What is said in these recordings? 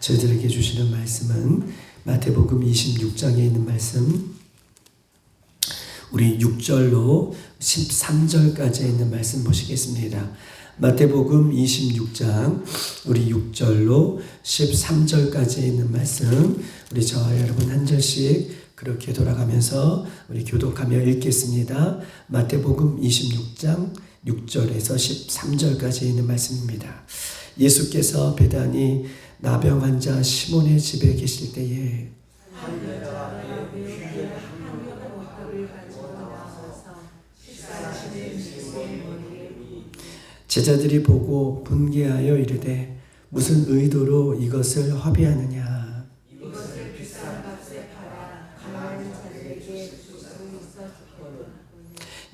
저희들에게 주시는 말씀은 마태복음 26장에 있는 말씀 우리 6절로 13절까지 있는 말씀 보시겠습니다. 마태복음 26장 우리 6절로 13절까지 있는 말씀 우리 저와 여러분 한 절씩 그렇게 돌아가면서 우리 교독하며 읽겠습니다. 마태복음 26장 6절에서 13절까지 있는 말씀입니다. 예수께서 배단이 나병 환자 시몬의 집에 계실 때에. 제자들이 보고 분개하여 이르되 무슨 의도로 이것을 허비하느냐?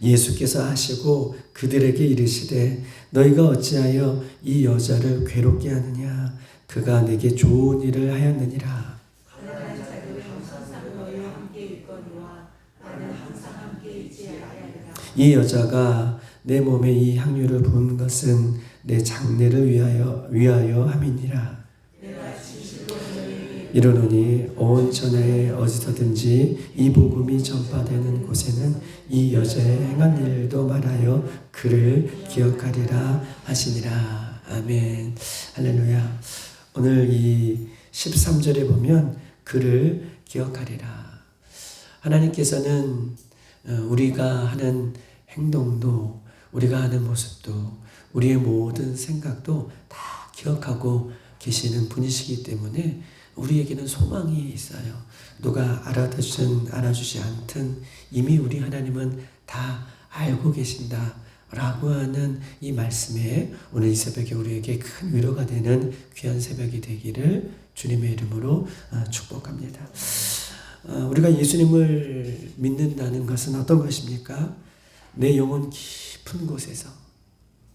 예수께서 하시고 그들에게 이르시되 너희가 어찌하여 이 여자를 괴롭게 하느냐 그가 내게 좋은 일을 하였느니라 이 여자가 내 몸에 이 향유를 부은 것은 내 장례를 위하여 위하여 함이니라 이르노니 온 전에 어디서든지 이 복음이 전파되는 곳에는 이 여자의 행한 일도 말하여 그를 기억하리라 하시니라. 아멘. 할렐루야. 오늘 이 13절에 보면 그를 기억하리라. 하나님께서는 어, 우리가 하는 행동도 우리가 하는 모습도 우리의 모든 생각도 다 기억하고 계시는 분이시기 때문에 우리에게는 소망이 있어요. 누가 알아듣든 알아주지 않든 이미 우리 하나님은 다 알고 계신다. 라고 하는 이 말씀에 오늘 이 새벽에 우리에게 큰 위로가 되는 귀한 새벽이 되기를 주님의 이름으로 어, 축복합니다. 어, 우리가 예수님을 믿는다는 것은 어떤 것입니까? 내 영혼 깊은 곳에서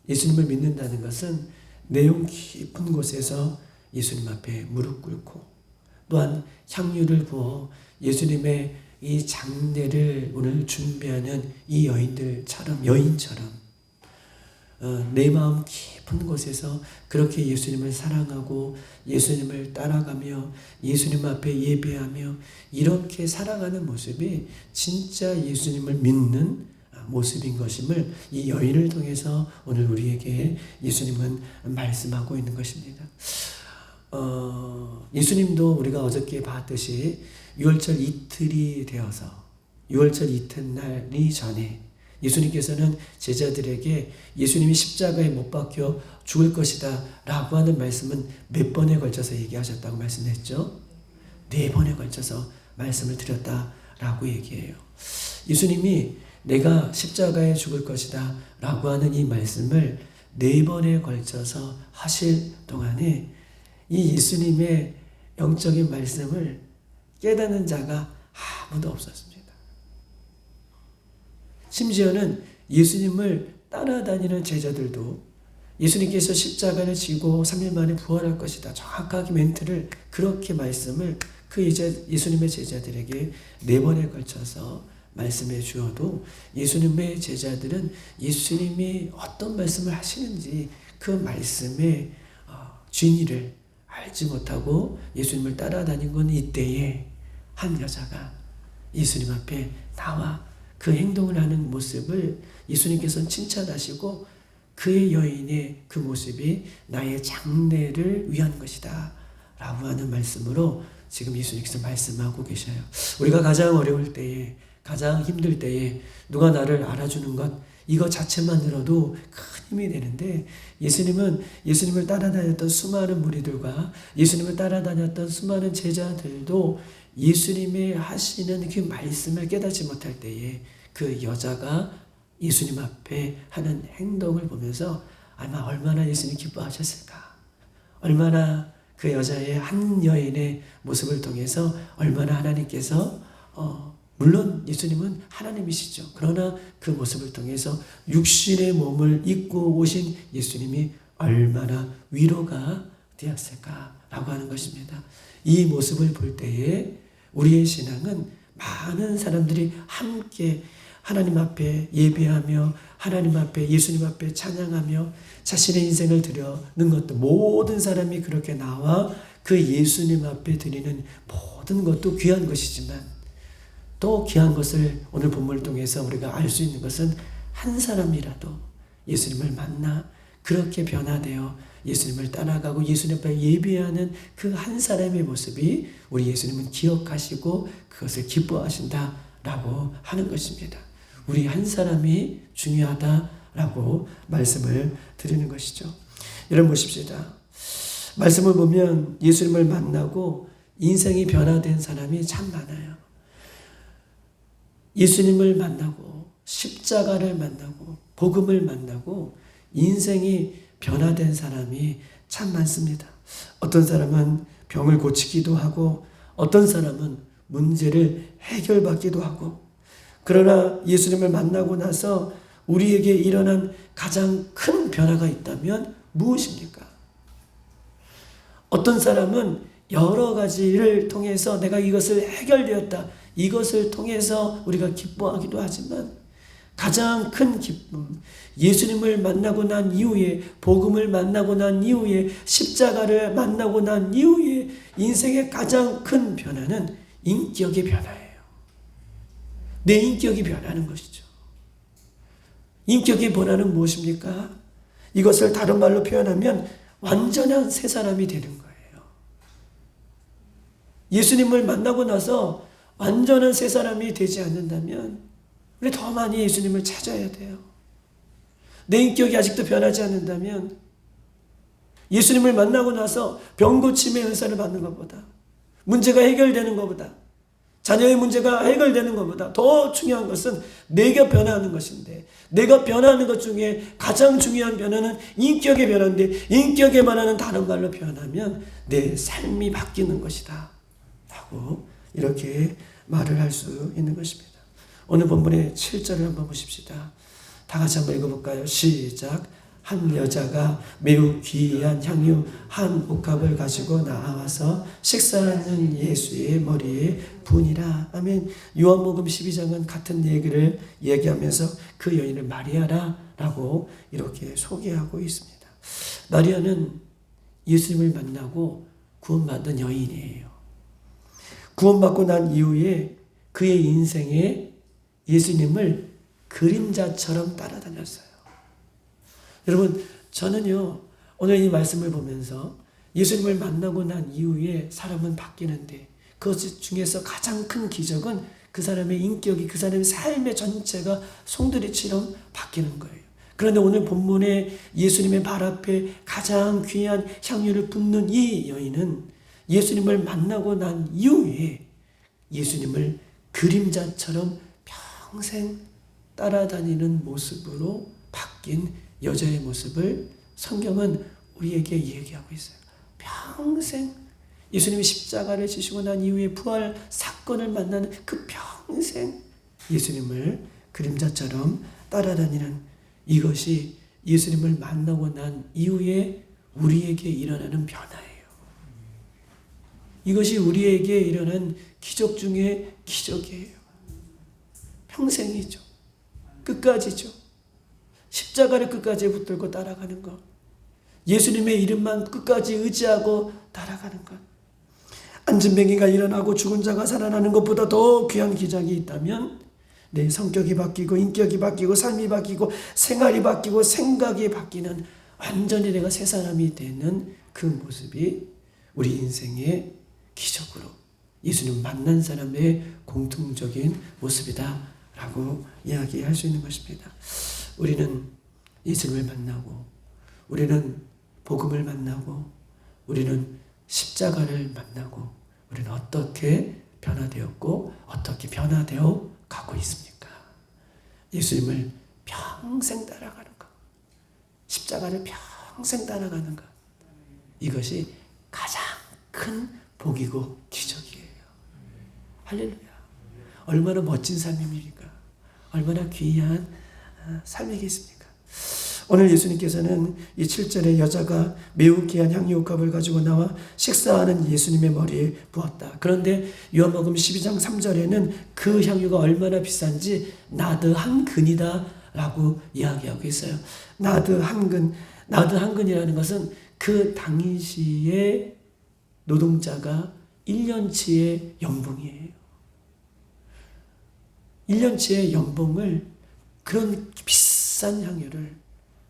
예수님을 믿는다는 것은 내 영 깊은 곳에서 예수님 앞에 무릎 꿇고 또한 향유를 부어 예수님의 이 장례를 오늘 준비하는 이 여인들처럼 여인처럼 어, 내 마음 깊은 곳에서 그렇게 예수님을 사랑하고 예수님을 따라가며 예수님 앞에 예배하며 이렇게 살아가는 모습이 진짜 예수님을 믿는 모습인 것임을 이 여인을 통해서 오늘 우리에게 예수님은 말씀하고 있는 것입니다. 어, 예수님도 우리가 어저께 봤듯이 6월절 이틀이 되어서 6월절 이튿날이 전에 예수님께서는 제자들에게 예수님이 십자가에 못 박혀 죽을 것이다 라고 하는 말씀은 몇 번에 걸쳐서 얘기하셨다고 말씀했죠? 네 번에 걸쳐서 말씀을 드렸다 라고 얘기해요. 예수님이 내가 십자가에 죽을 것이다 라고 하는 이 말씀을 네 번에 걸쳐서 하실 동안에 이 예수님의 영적인 말씀을 깨닫는 자가 아무도 없었습니다. 심지어는 예수님을 따라다니는 제자들도 예수님께서 십자가를 지고 3일 만에 부활할 것이다. 정확하게 멘트를 그렇게 말씀을 그 예수님의 제자들에게 네 번에 걸쳐서 말씀해 주어도 예수님의 제자들은 예수님이 어떤 말씀을 하시는지 그 말씀의 어, 진리를 알지 못하고 예수님을 따라다닌 건 이때에 한 여자가 예수님 앞에 나와 그 행동을 하는 모습을 예수님께서는 칭찬하시고 그의 여인의 그 모습이 나의 장래를 위한 것이다. 라고 하는 말씀으로 지금 예수님께서 말씀하고 계셔요. 우리가 가장 어려울 때에, 가장 힘들 때에 누가 나를 알아주는 것, 이거 자체만으로도 큰 힘이 되는데 예수님은 예수님을 따라다녔던 수많은 무리들과 예수님을 따라다녔던 수많은 제자들도 예수님의 하시는 그 말씀을 깨닫지 못할 때에 그 여자가 예수님 앞에 하는 행동을 보면서 아마 얼마나 예수님 기뻐하셨을까? 얼마나 그 여자의 한 여인의 모습을 통해서 얼마나 하나님께서 어, 물론 예수님은 하나님이시죠. 그러나 그 모습을 통해서 육신의 몸을 입고 오신 예수님이 얼마나 위로가 되었을까라고 하는 것입니다. 이 모습을 볼 때에 우리의 신앙은 많은 사람들이 함께 하나님 앞에 예배하며 하나님 앞에 예수님 앞에 찬양하며 자신의 인생을 드려는 것도 모든 사람이 그렇게 나와 그 예수님 앞에 드리는 모든 것도 귀한 것이지만 또 귀한 것을 오늘 본문을 통해서 우리가 알 수 있는 것은 한 사람이라도 예수님을 만나 그렇게 변화되어 예수님을 따라가고 예수님 앞에 예배하는 그 한 사람의 모습이 우리 예수님은 기억하시고 그것을 기뻐하신다라고 하는 것입니다. 우리 한 사람이 중요하다라고 말씀을 드리는 것이죠. 여러분 보십시다. 말씀을 보면 예수님을 만나고 인생이 변화된 사람이 참 많아요. 예수님을 만나고 십자가를 만나고 복음을 만나고 인생이 변화된 사람이 참 많습니다. 어떤 사람은 병을 고치기도 하고 어떤 사람은 문제를 해결받기도 하고 그러나 예수님을 만나고 나서 우리에게 일어난 가장 큰 변화가 있다면 무엇입니까? 어떤 사람은 여러 가지 를 통해서 내가 이것을 해결되었다. 이것을 통해서 우리가 기뻐하기도 하지만 가장 큰 기쁨, 예수님을 만나고 난 이후에, 복음을 만나고 난 이후에, 십자가를 만나고 난 이후에 인생의 가장 큰 변화는 인격의 변화예요. 내 인격이 변하는 것이죠. 인격의 변화는 무엇입니까? 이것을 다른 말로 표현하면 완전한 새 사람이 되는 거예요. 예수님을 만나고 나서 완전한 새 사람이 되지 않는다면 우리 더 많이 예수님을 찾아야 돼요. 내 인격이 아직도 변하지 않는다면 예수님을 만나고 나서 병 고침의 은사를 받는 것보다 문제가 해결되는 것보다 자녀의 문제가 해결되는 것보다 더 중요한 것은 내가 변화하는 것인데 내가 변화하는 것 중에 가장 중요한 변화는 인격의 변화인데 인격의 변화는 다른 말로 표현하면 내 삶이 바뀌는 것이다 라고 이렇게 말을 할 수 있는 것입니다. 오늘 본문의 7절을 한번 보십시다. 다 같이 한번 읽어볼까요? 시작. 한 여자가 매우 귀한 향유 한 옥합을 가지고 나와서 식사하는 예수의 머리에 분이라. 아멘. 요한복음 12장은 같은 얘기를 얘기하면서 그 여인을 마리아라 라고 이렇게 소개하고 있습니다. 마리아는 예수님을 만나고 구원받은 여인이에요. 구원받고 난 이후에 그의 인생에 예수님을 그림자처럼 따라다녔어요. 여러분, 저는요, 오늘 이 말씀을 보면서 예수님을 만나고 난 이후에 사람은 바뀌는데 그 중에서 가장 큰 기적은 그 사람의 인격이 그 사람의 삶의 전체가 송두리처럼 바뀌는 거예요. 그런데 오늘 본문에 예수님의 발 앞에 가장 귀한 향유를 붓는 이 여인은 예수님을 만나고 난 이후에 예수님을 그림자처럼 평생 따라다니는 모습으로 바뀐 여자의 모습을 성경은 우리에게 얘기하고 있어요. 평생 예수님이 십자가를 지시고 난 이후에 부활 사건을 만나는 그 평생 예수님을 그림자처럼 따라다니는 이것이 예수님을 만나고 난 이후에 우리에게 일어나는 변화예요. 이것이 우리에게 일어난 기적 중에 기적이에요. 평생이죠. 끝까지죠. 십자가를 끝까지 붙들고 따라가는 것. 예수님의 이름만 끝까지 의지하고 따라가는 것. 안진뱅이가 일어나고 죽은 자가 살아나는 것보다 더 귀한 기적이 있다면 내 성격이 바뀌고 인격이 바뀌고 삶이 바뀌고 생활이 바뀌고 생각이 바뀌는 완전히 내가 새 사람이 되는 그 모습이 우리 인생의 기적으로 예수님 만난 사람의 공통적인 모습이다. 라고 이야기할 수 있는 것입니다. 우리는 예수님을 만나고, 우리는 복음을 만나고, 우리는 십자가를 만나고, 우리는 어떻게 변화되었고, 어떻게 변화되어 가고 있습니까? 예수님을 평생 따라가는 것, 십자가를 평생 따라가는 것, 이것이 가장 큰 복이고 기적이에요. 할렐루야. 얼마나 멋진 삶입니까? 얼마나 귀한 아, 삶이겠습니까? 오늘 예수님께서는 이 7절에 여자가 매우 귀한 향유옥합을 가지고 나와 식사하는 예수님의 머리에 부었다. 그런데 요한복음 12장 3절에는 그 향유가 얼마나 비싼지 나드 한 근이다 라고 이야기하고 있어요. 나드 한 근, 나드 한 근이라는 것은 그 당시에 노동자가 1년치의 연봉이에요. 1년치의 연봉을 그런 비싼 향유를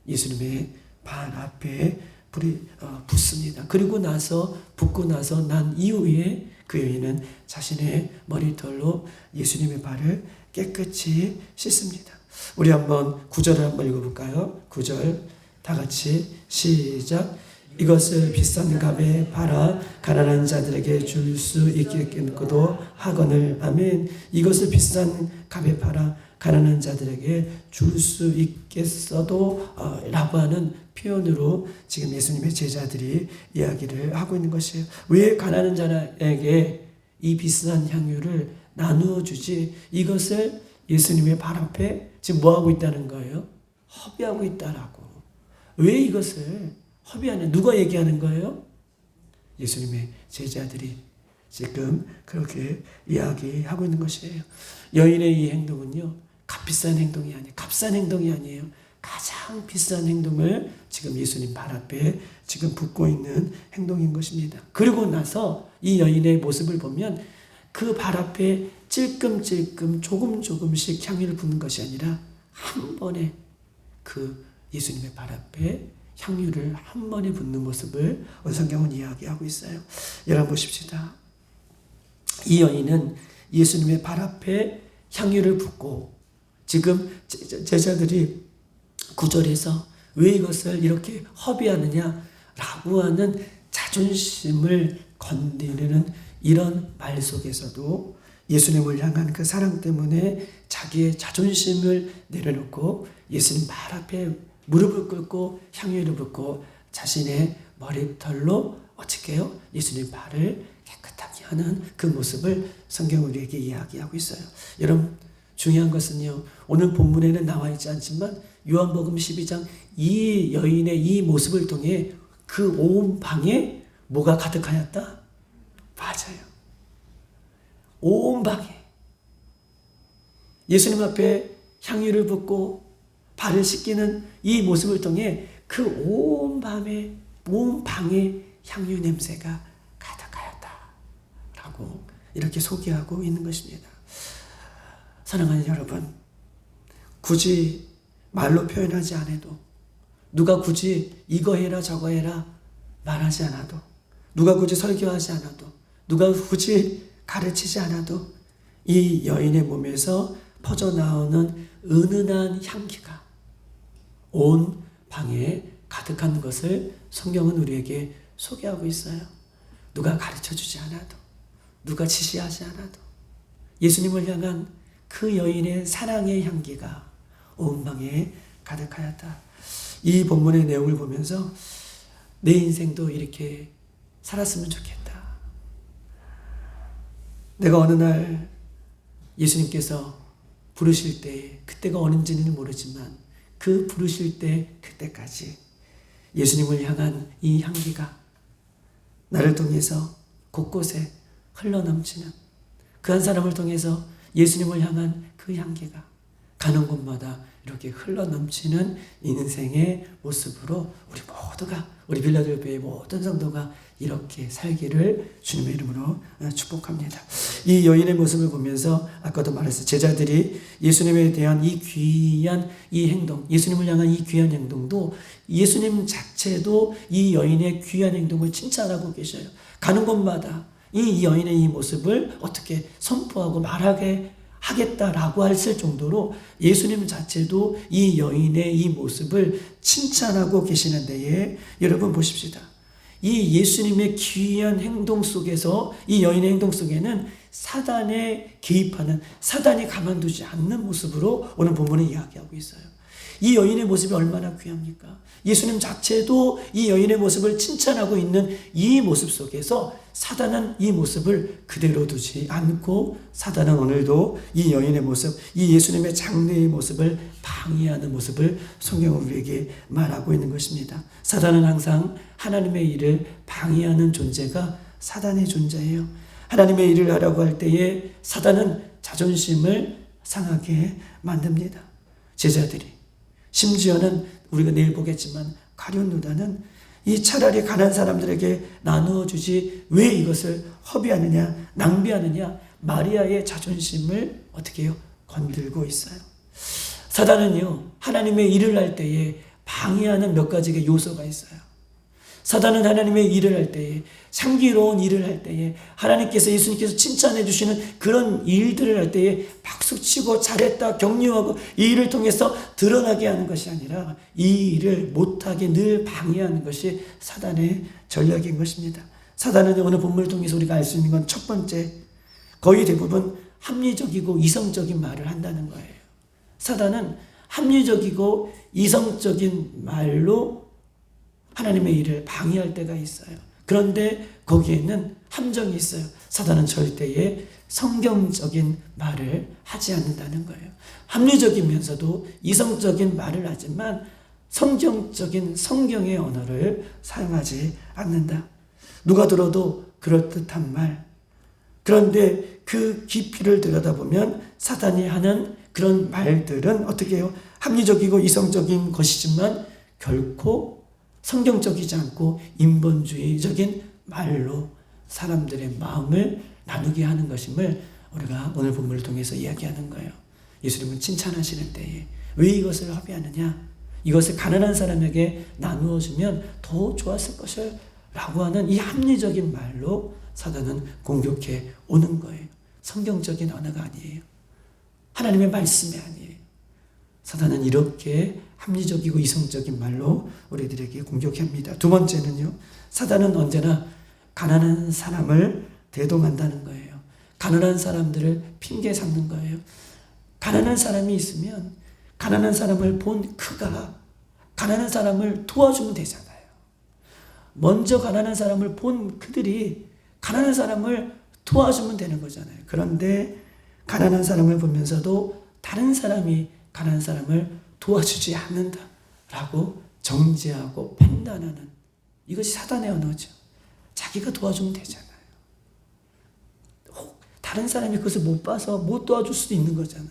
예수님의 발 앞에 불이 어, 붓습니다. 그리고 나서 붓고 나서 난 이후에 그 여인은 자신의 머리털로 예수님의 발을 깨끗이 씻습니다. 우리 한번 구절을 한번 읽어볼까요? 구절 다 같이 시작. 이것을 비싼 값에 팔아 가난한 자들에게 줄 수 있겠고도 하거늘 아멘. 이것을 비싼 값에 팔아 가난한 자들에게 줄 수 있겠어도 어, 라고 하는 표현으로 지금 예수님의 제자들이 이야기를 하고 있는 것이에요. 왜 가난한 자에게 이 비싼 향유를 나누어 주지? 이것을 예수님의 발 앞에 지금 뭐 하고 있다는 거예요? 허비하고 있다라고. 왜 이것을 허비하냐? 누가 얘기하는 거예요? 예수님의 제자들이 지금 그렇게 이야기하고 있는 것이에요. 여인의 이 행동은요, 값비싼 행동이 아니에요. 값싼 행동이 아니에요. 가장 비싼 행동을 지금 예수님 발 앞에 지금 붙고 있는 행동인 것입니다. 그리고 나서 이 여인의 모습을 보면 그 발 앞에 찔끔찔끔 조금 조금씩 향유를 붓는 것이 아니라 한 번에 그 예수님의 발 앞에 향유를 한 번에 붓는 모습을 성경은 이야기하고 있어요. 여러분 보십시다. 이 여인은 예수님의 발 앞에 향유를 붓고 지금 제자들이 구절에서 왜 이것을 이렇게 허비하느냐라고 하는 자존심을 건드리는 이런 말 속에서도 예수님을 향한 그 사랑 때문에 자기의 자존심을 내려놓고 예수님 발 앞에 무릎을 꿇고 향유를 붓고 자신의 머리털로 어떻게 해요? 예수님 발을 깨끗하게 하는 그 모습을 성경 우리에게 이야기하고 있어요. 여러분 중요한 것은요. 오늘 본문에는 나와 있지 않지만 요한복음 12장 이 여인의 이 모습을 통해 그 온 방에 뭐가 가득하였다? 맞아요. 온 방에 예수님 앞에 향유를 붓고 발을 씻기는 이 모습을 통해 그 온 밤에 온 방에 향유 냄새가 가득하였다라고 이렇게 소개하고 있는 것입니다. 사랑하는 여러분, 굳이 말로 표현하지 않아도 누가 굳이 이거 해라 저거 해라 말하지 않아도 누가 굳이 설교하지 않아도 누가 굳이 가르치지 않아도 이 여인의 몸에서 퍼져 나오는 은은한 향기가 온 방에 가득한 것을 성경은 우리에게 소개하고 있어요. 누가 가르쳐 주지 않아도, 누가 지시하지 않아도, 예수님을 향한 그 여인의 사랑의 향기가 온 방에 가득하였다. 이 본문의 내용을 보면서 내 인생도 이렇게 살았으면 좋겠다. 내가 어느 날 예수님께서 부르실 때, 그때가 언제인지는 모르지만 그 부르실 때 그때까지 예수님을 향한 이 향기가 나를 통해서 곳곳에 흘러넘치는 그 한 사람을 통해서 예수님을 향한 그 향기가 가는 곳마다 이렇게 흘러넘치는 인생의 모습으로 우리 모두가 우리 빌라델피아의 모든 성도가 이렇게 살기를 주님의 이름으로 축복합니다. 이 여인의 모습을 보면서 아까도 말했어요. 제자들이 예수님에 대한 이 귀한 이 행동, 예수님을 향한 이 귀한 행동도 예수님 자체도 이 여인의 귀한 행동을 칭찬하고 계셔요. 가는 곳마다 이 여인의 이 모습을 어떻게 선포하고 말하게 하겠다라고 했을 정도로 예수님 자체도 이 여인의 이 모습을 칭찬하고 계시는 데에 여러분 보십시다. 이 예수님의 귀한 행동 속에서 이 여인의 행동 속에는 사단에 개입하는 사단이 가만두지 않는 모습으로 오늘 본문에 이야기하고 있어요. 이 여인의 모습이 얼마나 귀합니까? 예수님 자체도 이 여인의 모습을 칭찬하고 있는 이 모습 속에서 사단은 이 모습을 그대로 두지 않고 사단은 오늘도 이 여인의 모습, 이 예수님의 장래의 모습을 방해하는 모습을 성경은 우리에게 말하고 있는 것입니다. 사단은 항상 하나님의 일을 방해하는 존재가 사단의 존재예요. 하나님의 일을 하라고 할 때에 사단은 자존심을 상하게 만듭니다. 제자들이 심지어는 우리가 내일 보겠지만 가룟 유다는 이 차라리 가난 사람들에게 나누어 주지 왜 이것을 허비하느냐, 낭비하느냐, 마리아의 자존심을 어떻게 해요? 건들고 있어요. 사단은요, 하나님의 일을 할 때에 방해하는 몇 가지의 요소가 있어요. 사단은 하나님의 일을 할 때에 향기로운 일을 할 때에 하나님께서 예수님께서 칭찬해 주시는 그런 일들을 할 때에 박수 치고 잘했다 격려하고 이 일을 통해서 드러나게 하는 것이 아니라 이 일을 못하게 늘 방해하는 것이 사단의 전략인 것입니다. 사단은 오늘 본문을 통해서 우리가 알 수 있는 건 첫 번째 거의 대부분 합리적이고 이성적인 말을 한다는 거예요. 사단은 합리적이고 이성적인 말로 하나님의 일을 방해할 때가 있어요. 그런데 거기에는 함정이 있어요. 사단은 절대에 성경적인 말을 하지 않는다는 거예요. 합리적이면서도 이성적인 말을 하지만 성경적인 성경의 언어를 사용하지 않는다. 누가 들어도 그럴듯한 말. 그런데 그 깊이를 들여다보면 사단이 하는 그런 말들은 어떻게 해요? 합리적이고 이성적인 것이지만 결코 성경적이지 않고 인본주의적인 말로 사람들의 마음을 나누게 하는 것임을 우리가 오늘 본문을 통해서 이야기하는 거예요. 예수님은 칭찬하시는 때에 왜 이것을 허비하느냐? 이것을 가난한 사람에게 나누어 주면 더 좋았을 것을 라고 하는 이 합리적인 말로 사단은 공격해 오는 거예요. 성경적인 언어가 아니에요. 하나님의 말씀이 아니에요. 사단은 이렇게 합리적이고 이성적인 말로 우리들에게 공격합니다. 두 번째는요. 사단은 언제나 가난한 사람을 대동한다는 거예요. 가난한 사람들을 핑계 삼는 거예요. 가난한 사람이 있으면 가난한 사람을 본 그가 가난한 사람을 도와주면 되잖아요. 먼저 가난한 사람을 본 그들이 가난한 사람을 도와주면 되는 거잖아요. 그런데 가난한 사람을 보면서도 다른 사람이 가난한 사람을 도와주지 않는다 라고 정죄하고 판단하는 이것이 사단의 언어죠. 자기가 도와주면 되잖아요. 혹 다른 사람이 그것을 못 봐서 못 도와줄 수도 있는 거잖아요.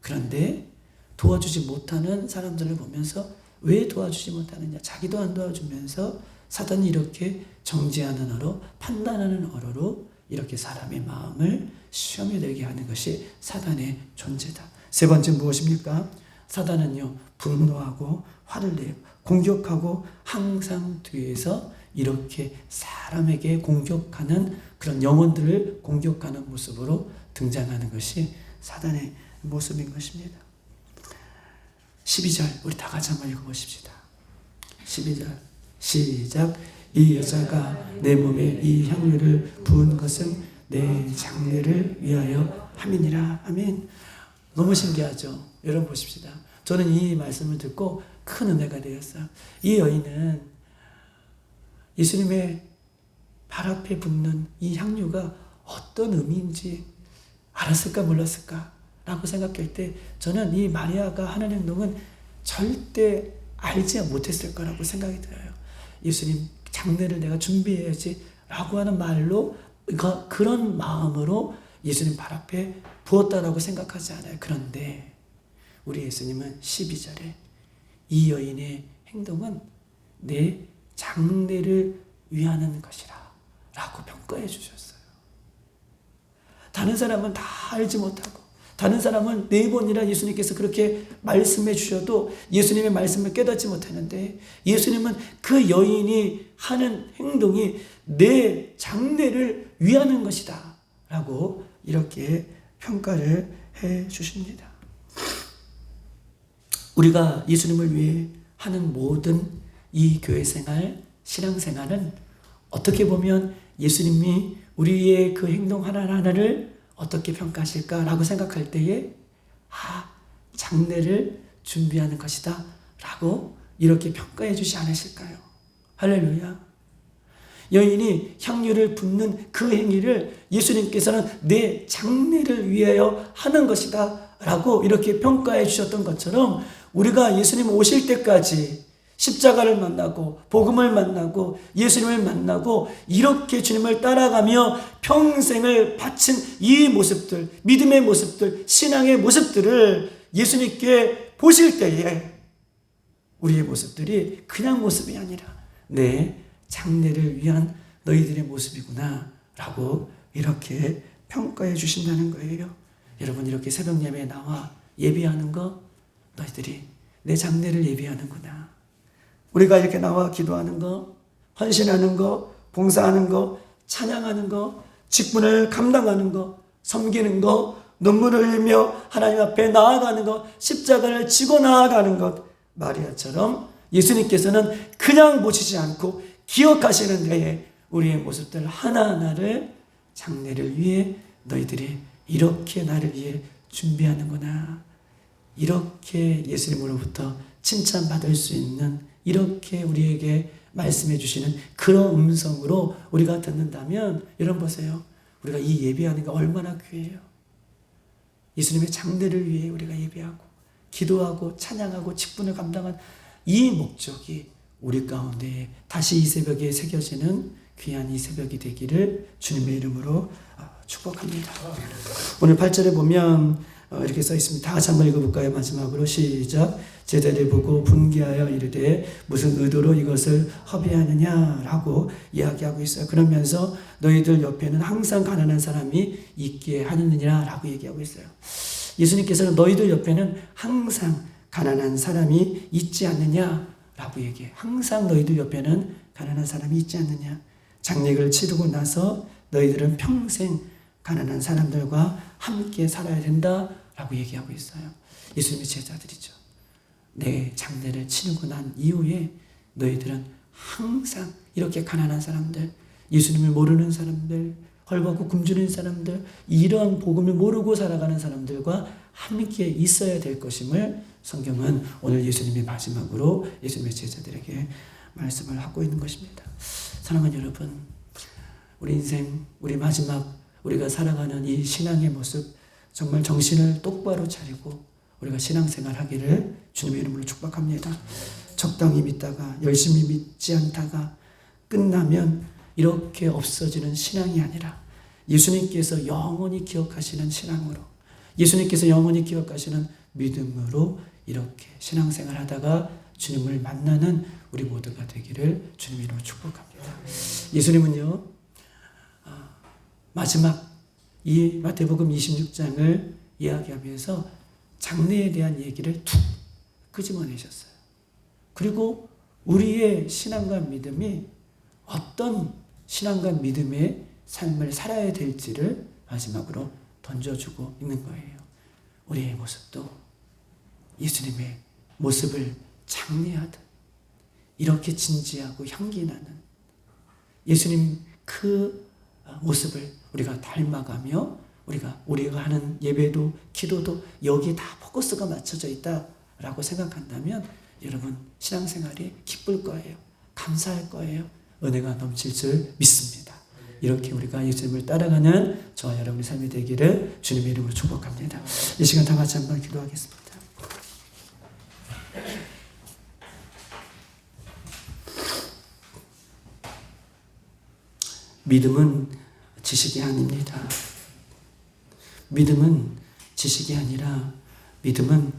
그런데 도와주지 못하는 사람들을 보면서 왜 도와주지 못하느냐? 자기도 안 도와주면서 사단이 이렇게 정죄하는 어로 판단하는 어로로 이렇게 사람의 마음을 시험에 들게 하는 것이 사단의 존재다. 세 번째 무엇입니까? 사단은요, 분노하고 화를 내요. 공격하고 항상 뒤에서 이렇게 사람에게 공격하는 그런 영혼들을 공격하는 모습으로 등장하는 것이 사단의 모습인 것입니다. 12절, 우리 다 같이 한번 읽어보십시다. 12절, 시작. 이 여자가 내 몸에 이 향유를 부은 것은 내 장례를 위하여 함이니라. 아멘. 너무 신기하죠? 여러분 보십시다. 저는 이 말씀을 듣고 큰 은혜가 되었어요. 이 여인은 예수님의 발 앞에 붙는 이 향유가 어떤 의미인지 알았을까 몰랐을까 라고 생각할 때 저는 이 마리아가 하는 행동은 절대 알지 못했을 거라고 생각이 들어요. 예수님 장례를 내가 준비해야지 라고 하는 말로 그런 마음으로 예수님 발 앞에 부었다라고 생각하지 않아요. 그런데 우리 예수님은 12절에 이 여인의 행동은 내 장례를 위하는 것이라 라고 평가해 주셨어요. 다른 사람은 다 알지 못하고 다른 사람은 네 번이나 예수님께서 그렇게 말씀해 주셔도 예수님의 말씀을 깨닫지 못하는데 예수님은 그 여인이 하는 행동이 내 장례를 위하는 것이다 라고 이렇게 평가를 해 주십니다. 우리가 예수님을 위해 하는 모든 이 교회 생활, 신앙 생활은 어떻게 보면 예수님이 우리의 그 행동 하나하나를 어떻게 평가하실까라고 생각할 때에 아, 장례를 준비하는 것이다 라고 이렇게 평가해 주지 않으실까요? 할렐루야. 여인이 향유를 붓는 그 행위를 예수님께서는 내 장례를 위하여 하는 것이다 라고 이렇게 평가해 주셨던 것처럼 우리가 예수님 오실 때까지 십자가를 만나고 복음을 만나고 예수님을 만나고 이렇게 주님을 따라가며 평생을 바친 이 모습들, 믿음의 모습들, 신앙의 모습들을 예수님께 보실 때에 우리의 모습들이 그냥 모습이 아니라 내 장래를 위한 너희들의 모습이구나. 라고 이렇게 평가해 주신다는 거예요. 여러분, 이렇게 새벽 예배에 나와 예비하는 거 너희들이 내 장래를 예비하는구나. 우리가 이렇게 나와 기도하는 거, 헌신하는 거, 봉사하는 거, 찬양하는 거, 직분을 감당하는 거, 섬기는 거, 눈물을 흘리며 하나님 앞에 나아가는 것, 십자가를 지고 나아가는 것, 마리아처럼 예수님께서는 그냥 보시지 않고 기억하시는 데에 우리의 모습들 하나하나를 장래를 위해 너희들이 이렇게 나를 위해 준비하는구나. 이렇게 예수님으로부터 칭찬받을 수 있는 이렇게 우리에게 말씀해 주시는 그런 음성으로 우리가 듣는다면 여러분 보세요. 우리가 이 예배하는 게 얼마나 귀해요. 예수님의 장대를 위해 우리가 예배하고 기도하고 찬양하고 직분을 감당한 이 목적이 우리 가운데 다시 이 새벽에 새겨지는 귀한 이 새벽이 되기를 주님의 이름으로 어, 축복합니다. 오늘 8절에 보면 어, 이렇게 써 있습니다. 다 같이 한번 읽어볼까요? 마지막으로 시작. 제자를 보고 분개하여 이르되 무슨 의도로 이것을 허비하느냐라고 이야기하고 있어요. 그러면서 너희들 옆에는 항상 가난한 사람이 있게 하느니라라고 얘기하고 있어요. 예수님께서는 너희들 옆에는 항상 가난한 사람이 있지 않느냐 라고 얘기해. 항상 너희들 옆에는 가난한 사람이 있지 않느냐. 장례를 치르고 나서 너희들은 평생 가난한 사람들과 함께 살아야 된다 라고 얘기하고 있어요. 예수님의 제자들이죠. 내 장례를 치르고 난 이후에 너희들은 항상 이렇게 가난한 사람들, 예수님을 모르는 사람들, 헐벗고 굶주린 사람들, 이런 복음을 모르고 살아가는 사람들과 함께 있어야 될 것임을 성경은 오늘 예수님이 마지막으로 예수님의 제자들에게 말씀을 하고 있는 것입니다. 사랑하는 여러분, 우리 인생, 우리 마지막, 우리가 살아가는 이 신앙의 모습, 정말 정신을 똑바로 차리고 우리가 신앙생활 하기를 주님의 이름으로 축복합니다. 적당히 믿다가 열심히 믿지 않다가 끝나면 이렇게 없어지는 신앙이 아니라 예수님께서 영원히 기억하시는 신앙으로 예수님께서 영원히 기억하시는 믿음으로 이렇게 신앙생활 하다가 주님을 만나는 우리 모두가 되기를 주님 이름으로 축복합니다. 예수님은요, 아, 마지막 이 마태복음 26장을 이야기하면서 장래에 대한 얘기를 툭 끄집어내셨어요. 그리고 우리의 신앙과 믿음이 어떤 신앙과 믿음의 삶을 살아야 될지를 마지막으로 던져주고 있는 거예요. 우리의 모습도 예수님의 모습을 장례하듯 이렇게 진지하고 향기 나는 예수님 그 모습을 우리가 닮아가며 우리가 우리가 하는 예배도 기도도 여기에 다 포커스가 맞춰져 있다라고 생각한다면 여러분 신앙생활이 기쁠 거예요. 감사할 거예요. 은혜가 넘칠 줄 믿습니다. 이렇게 우리가 예수님을 따라가는 저와 여러분의 삶이 되기를 주님의 이름으로 축복합니다. 이 시간 다 같이 한번 기도하겠습니다. 믿음은 지식이 아닙니다. 믿음은 지식이 아니라 믿음은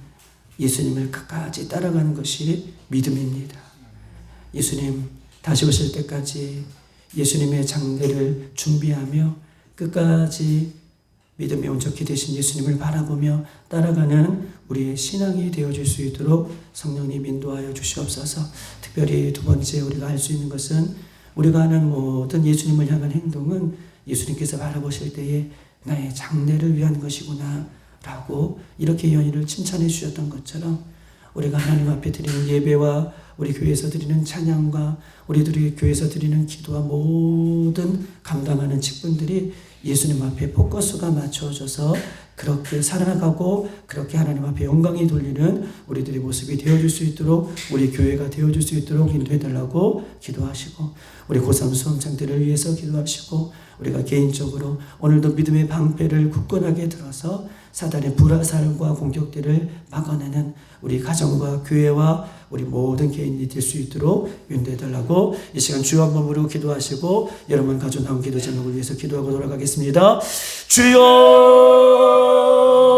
예수님을 끝까지 따라가는 것이 믿음입니다. 예수님 다시 오실 때까지 예수님의 장례를 준비하며 끝까지 믿음에 온전히 되신 예수님을 바라보며 따라가는 우리의 신앙이 되어질 수 있도록 성령님 인도하여 주시옵소서. 특별히 두 번째 우리가 할수 있는 것은 우리가 하는 모든 예수님을 향한 행동은 예수님께서 바라보실 때에 나의 장래를 위한 것이구나 라고 이렇게 연인을 칭찬해 주셨던 것처럼 우리가 하나님 앞에 드리는 예배와 우리 교회에서 드리는 찬양과 우리들이 교회에서 드리는 기도와 모든 감당하는 직분들이 예수님 앞에 포커스가 맞춰져서 그렇게 살아가고 그렇게 하나님 앞에 영광이 돌리는 우리들의 모습이 되어줄 수 있도록 우리 교회가 되어줄 수 있도록 인도해 달라고 기도하시고 우리 고3 수험생들을 위해서 기도하시고 우리가 개인적으로 오늘도 믿음의 방패를 굳건하게 들어서 사단의 불화살과 공격들을 막아내는 우리 가정과 교회와 우리 모든 개인이 될 수 있도록 윤도해 달라고 이 시간 주여 한 번으로 기도하시고 여러분 가족 나온 기도 제목을 위해서 기도하고 돌아가겠습니다. 주여